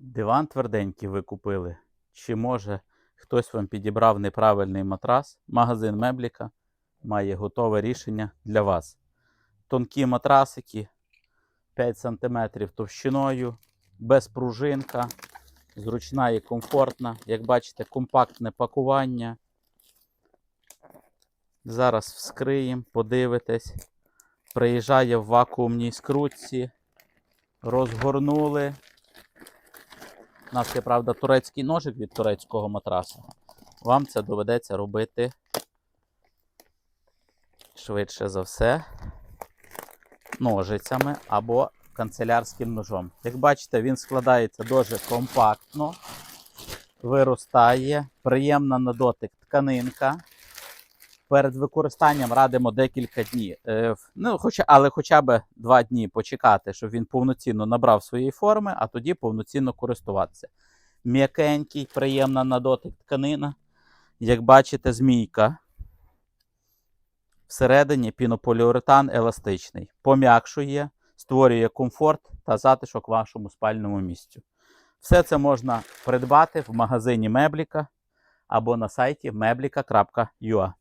Диван тверденький ви купили. Чи може хтось вам підібрав неправильний матрас? Магазин Мебліка має готове рішення для вас. Тонкі матрасики 5 см товщиною, без пружинка, зручна і комфортна. Як бачите, компактне пакування. Зараз вскриємо, подивитесь. Приїжджає в вакуумній скрутці. Розгорнули. У нас є, правда, турецький ножик від турецького матраса. Вам це доведеться робити швидше за все ножицями або канцелярським ножом. Як бачите, він складається дуже компактно, виростає, приємна на дотик тканинка. Перед використанням радимо декілька днів. Е, ну, хоча, але хоча б два дні почекати, щоб він повноцінно набрав своєї форми, а тоді повноцінно користуватися. М'якенький, приємна на дотик тканина. Як бачите, змійка. Всередині пінополіуретан еластичний. Пом'якшує, створює комфорт та затишок вашому спальному місцю. Все це можна придбати в магазині Мебліка або на сайті meblika.ua.